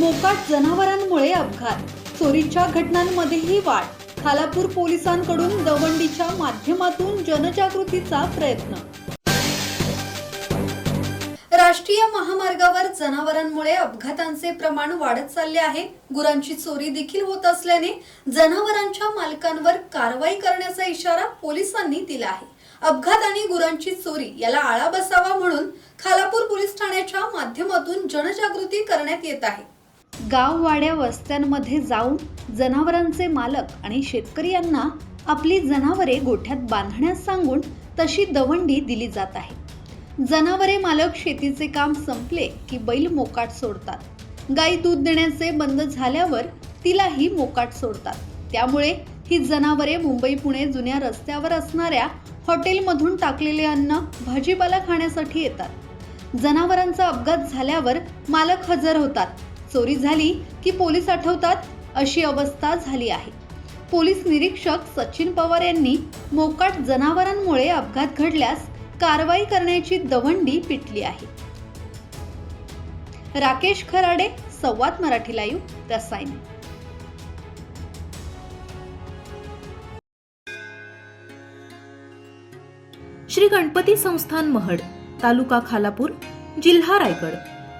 मोकाट जनावरांमुळे अपघात. चोरीच्या घटनांमध्येही वाढ. खालापूर पोलिसांकडून दवंडीच्या माध्यमातून जनजागृतीचा प्रयत्न. राष्ट्रीय महामार्गावर जनावरांमुळे अपघातांचे प्रमाण वाढत चालले आहे. गुरांची चोरी देखील होत असल्याने जनावरांच्या मालकांवर कारवाई करण्याचा इशारा पोलिसांनी दिला आहे. अपघात आणि गुरांची चोरी याला आळा बसावा म्हणून खालापूर पोलीस ठाण्याच्या माध्यमातून जनजागृती करण्यात येत आहे. गाववाड्या वस्त्यांमध्ये जाऊन जनावरांचे मालक आणि शेतकरी यांना आपली जनावरे गोठ्यात बांधण्यास सांगून तशी दवंडी दिली जात आहे. जनावरे मालक शेतीचे काम संपले की बैल मोकाट सोडतात. गाई दूध देण्याचे बंद झाल्यावर तिलाही मोकाट सोडतात. त्यामुळे ही जनावरे मुंबई पुणे जुन्या रस्त्यावर असणाऱ्या हॉटेलमधून टाकलेले अन्न भाजीपाला खाण्यासाठी येतात. जनावरांचा अपघात झाल्यावर मालक हजर होतात. चोरी झाली की पोलीस आठवतात अशी अवस्था झाली आहे. पोलीस निरीक्षक सचिन पवार यांनी मोकाट जनावरांमुळे अपघात घडल्यास कारवाई करण्याची दवंडी पिटली आहे. राकेश खराडे संवाद मराठी लाईव्ह रसायन. श्री गणपती संस्थान महड तालुका खालापूर जिल्हा रायगड.